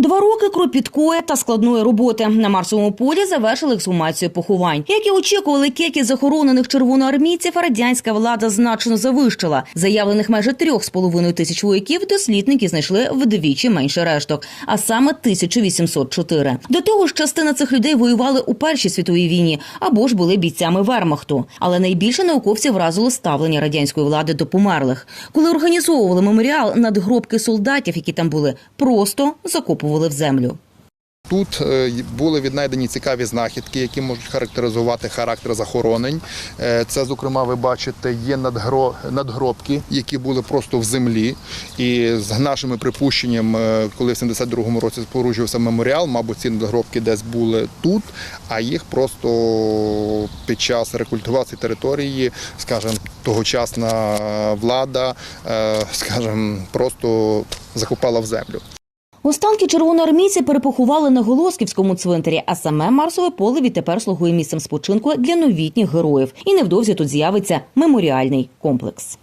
Два роки кропіткої та складної роботи на Марсовому полі завершили ексгумацію поховань. Як і очікували, кількість захоронених червоноармійців радянська влада значно завищила. Заявлених майже трьох з половиною тисяч вояків дослідники знайшли вдвічі менше решток, а саме 1804. До того ж, частина цих людей воювали у Першій світовій війні або ж були бійцями вермахту. Але найбільше науковців вразило ставлення радянської влади до померлих. Коли організовували меморіал, надгробки солдатів, які там були, просто закопували в землю. Тут е, були віднайдені цікаві знахідки, які можуть характеризувати характер захоронень. Е, Це, зокрема, ви бачите, є надгро- надгробки, які були просто в землі. І з нашими припущенням, е, коли в 72-му році споруджувався меморіал, мабуть, ці надгробки десь були тут, а їх просто під час рекультивації території, скажімо, тогочасна влада, скажімо, просто закопала в землю. Останки червоноармійці перепоховали на Голосківському цвинтарі, а саме Марсове поле відтепер слугує місцем спочинку для новітніх героїв. І невдовзі тут з'явиться меморіальний комплекс.